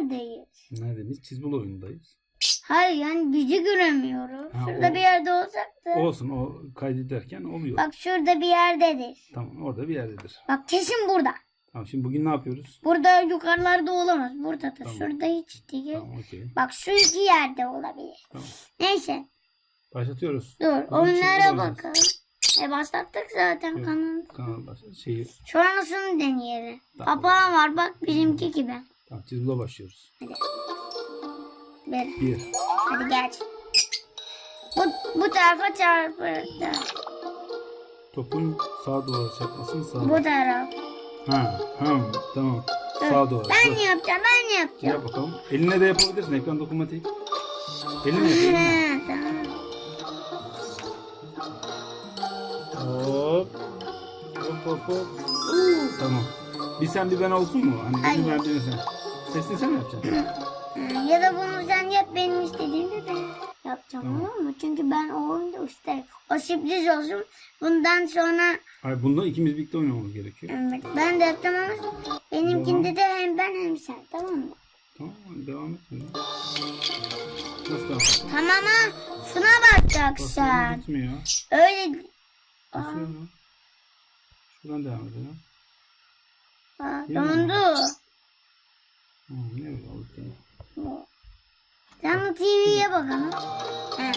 neredeyiz? Neredeyiz? Çizbul oyundayız. Hayır yani bizi göremiyoruz. Ha, şurada o- bir yerde olsak da. Olsun o kaydederken oluyor. Bak şurada bir yerdedir. Tamam orada bir yerdedir. Bak kesin burada. Tamam şimdi bugün ne yapıyoruz? Burada yukarılarda olamaz. Buradadır. Tamam. Şurada hiç değil. Tamam okey. Bak şu iki yerde olabilir. Tamam. Neyse. Başlatıyoruz. Dur. Bugün çizgi oynayacağız. bakalım. E başlattık zaten Evet. kanal. Kanal başladı. Şeyi. Sonrasını deneyelim. Tamam. Papağan var bak bizimki gibi. Tamam çizbula başlıyoruz. Bir. Bir. Hadi geç. Bu, bu tarafa çarptı. Topun sağa doğru çarpmasın sağa. Bu taraf. Ha, ha, tamam. Dur. Sağa doğru. Ben Dur. yapacağım ben yapacağım. Yap bakalım. Eline de yapabilirsin. Ekran dokunmatik. Elinle yap. Elinle. Ha, tamam. Hop. Hop hop hop. Tamam. Bir sen bir ben olsun mu? Hani Hayır. bir ben bir sen. Sesini sen mi yapacaksın? Ha, Ya da bunu sen yap benim istediğimde ben yapacağım Tamam. mı? Çünkü ben o oyunda ustayım. O sürpriz olsun. Bundan sonra Hayır bunda ikimiz birlikte oynamamız gerekiyor. evet, ben de yapacağım ama benimkinde de hem ben hem sen tamam mı? Tamam devam et. Nasıl devam? Tamam ha şuna bakacaksın. Gitmiyor. Öyle Basıyorum. Şuradan devam edelim. aa, dondu. Ne oldu bu TV'ye bakalım. Ha,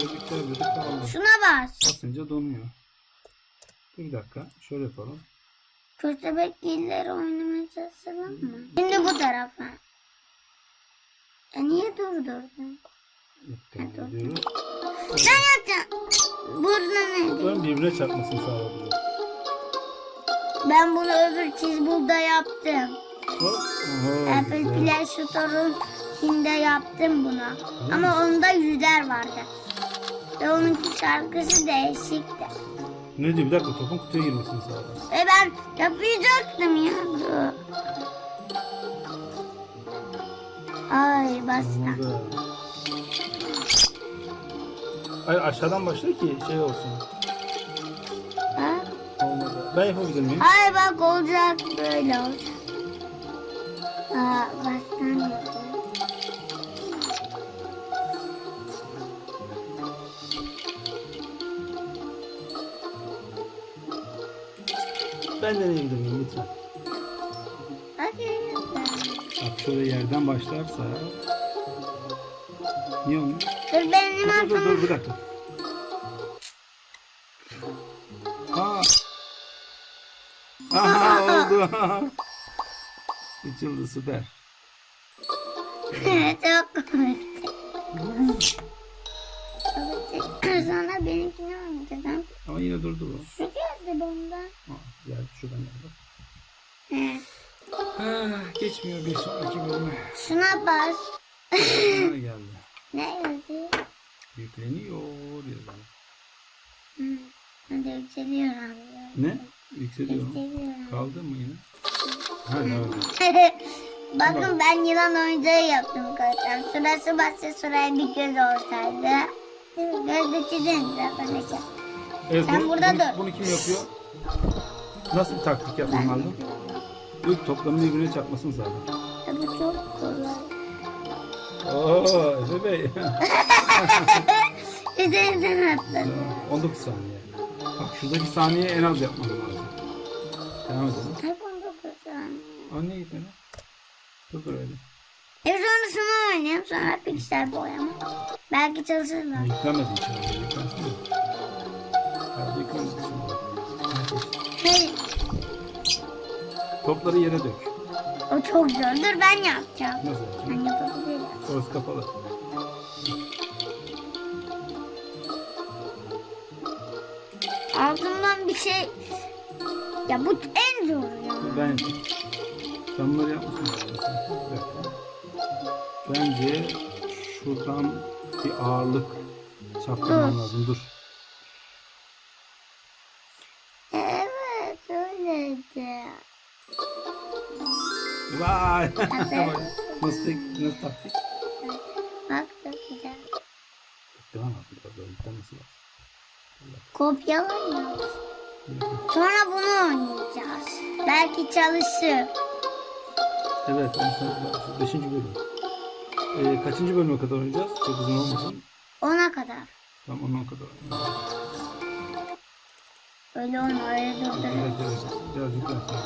Çocuklar böyle kaldı. şuna bas. Basınca donuyor. Bir dakika. Şöyle yapalım. Köstebek giller oynamaya çalışalım mı? Şimdi bu tarafa. E niye durdurdun? Devam ediyoruz. Ben yapacağım. Burada ne? Topların birbirine çarpmasını sağlıyor. Ben bunu öbür çizbulda yaptım. Apple. Play Store'un içinde yaptım bunu. Ama onda yüzler vardı. Ve onun şarkısı değişikti. Ne diyor? Bir dakika topun kutuya girmesini sağlıyor. Ve ben yapacaktım ya. Dur. Ay. Olmadı. Hayır aşağıdan başla ki şey olsun. Ha? Olmadı. Ben yapabilir miyim? Ay bak olacak böyle olacak. Aa baştan yapayım. Ben lütfen? Yapalım. Bak şöyle yerden başlarsa. Niye olmuyor? Dur benim Dur dur dur, dur aklım. bir dakika. Aa. Aha oldu. Açıldı süper. Çok komikti. Sonra benimkini oynayacağım. Ama yine durdu bu. Şu geldi bunda. Aa, geldi şuradan geldi. He. Ah, geçmiyor bir sonraki bölüme. Şuna bas. Bana geldi. Ne yazıyor? Yükleniyor yazıyor. Hı. Hadi yükseliyor abi. Ne? Yükseliyor. Yükseliyor. Kaldı mı yine? Bakın ben yılan oyuncağı yaptım zaten. Şurası başka şuraya bir göz olsaydı. Göz de çizin zaten. Evet, Sen bunu, burada bunu, dur. Bunu kim yapıyor? Nasıl bir taktik yapmam lazım? Yok toplamın birbirine çarpmasını sağlar. Ya Bu çok kolay. Oo Efe Bey. Üzerinden atladı. 19 saniye. Bak şuradaki saniye en az yapmam lazım. Devam edelim. Hep onda kurtulan. Aa ne gitmedi? Dur öyle. E sonra şunu oynayayım sonra piksel boyama. Belki çalışır Ha, mı? Yüklenmedi içeri. Yüklensin mi? Ha, yüklenmedi şimdi. Hayır. Topları yere dök. O çok zor. Dur ben yapacağım. Nasıl? Ben yapabilirim. Orası kapalı. Altından bir şey... Ya bu en zor ya. Ben. Ben bunları dakika. Bence şuradan bir ağırlık çarptırmam Dur. lazım. Dur. Evet öyleydi. Vay. Nasıl, nasıl taktik? Bak çok güzel. Devam et. Yüklenmesi lazım. Kopyalayın. Sonra bunu oynayacağız. Belki çalışır. Evet, sonra beşinci bölüm. Ee, kaçıncı bölüme kadar oynayacağız? Çok uzun olmasın. Ona kadar. Tamam, ondan kadar. Öyle olma öyle durdurun. Evet, evet. Biraz yüklensin.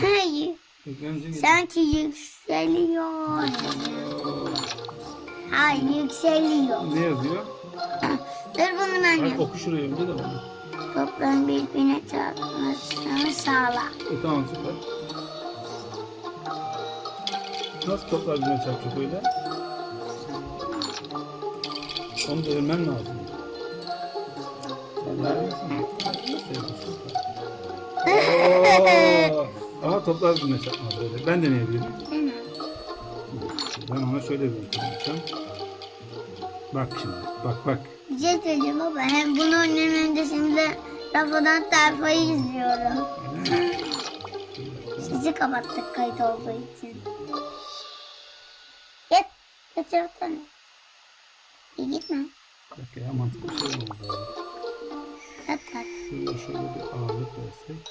Hayır. Ekranca gel. Sanki yükseliyor. Hayır yükseliyor. Ne yazıyor? Dur bunu ben Bak yap. oku şuraya önce de bana. Topların birbirine çarpmasını sağla. E tamam süper. Nasıl toplar birbirine çarpacak öyle? Onu devirmen lazım. Sen? Oo! Ama toplar birbirine çarpmaz böyle. Ben deneyebilirim. Ben ona şöyle bir yapacağım. Bak şimdi. Bak bak. Bir şey söyleyeceğim baba. Hem bunu oynamanın önce şimdi rafadan tayfayı izliyorum. Sizi kapattık kayıt olduğu için. Git. Kaçırtın. Bir gitme. Dakika ya mantıklı şey oldu. Kat kat. Şöyle şöyle bir ağırlık versek.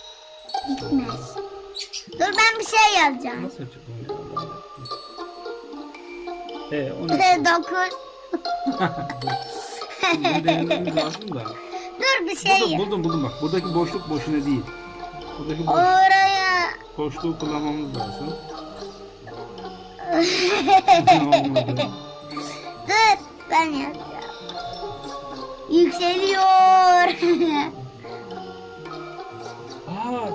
Gitmez. Dur ben bir şey yazacağım. Nasıl yapacak ya? Bunu denememiz lazım da. Dur bir şey Buldum, buldum buldum bak. Buradaki boşluk boşuna değil. Buradaki boş, Oraya. boşluğu kullanmamız lazım. Olmadı. Dur ben yapacağım. Yükseliyor. Aa,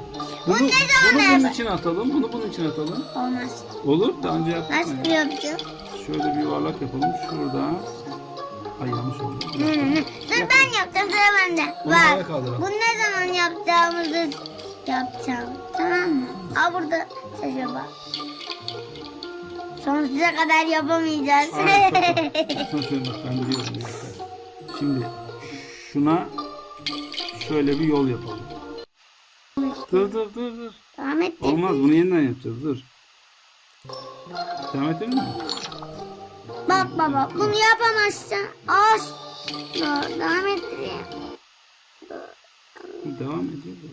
bunu, ne zaman bunu bunun yapar? için atalım. Bunu bunun için atalım. Olmaz. Olur. Daha önce yaptık mı? Nasıl yapacağım? Şöyle bir yuvarlak yapalım. Şurada. Ay yanlış oldu. Dur ben yapacağım sıra bende. Onu ayağa Bak. kaldıralım. Bu ne zaman yapacağımızı yapacağım. Tamam mı? Aa burada şaşır bak. Sonsuza kadar yapamayacağız. Ay, çok- söyleyeyim bak ben biliyorum. bir dakika. Şimdi şuna şöyle bir yol yapalım. Dur dur dur dur. Devam et. Olmaz bunu yeniden yapacağız dur. Devam edelim mi? Bak baba bunu yapamazsan az. Dur devam ettireyim. Devam ediyoruz.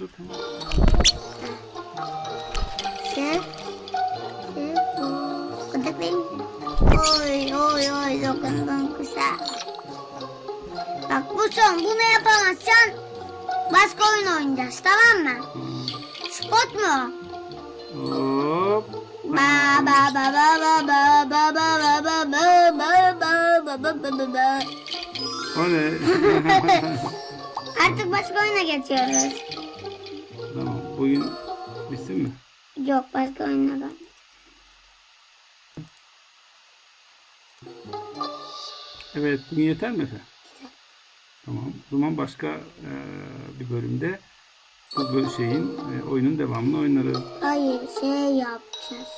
Dur tamam. Şef. Şef bu. Gıdıklayayım mı? Oy oy oy dokundun kuşa. Bak bu son bunu yapamazsan başka oyun oynayacağız tamam mı? Spot mu? Ba ba ba ba ba ba ba ba ba ba ba ba ba. Oley. Artık başka oyuna geçiyoruz. tamam. Oyun bitsin mi? Yok başka oyuna da. Evet. Bugün yeter mi Efe? Tamam. O zaman başka eee, bir bölümde bu şeyin e, oyunun devamını oynarız. Hayır şey yapacağız.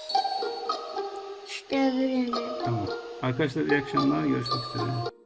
Tamam. Arkadaşlar iyi akşamlar. Görüşmek üzere.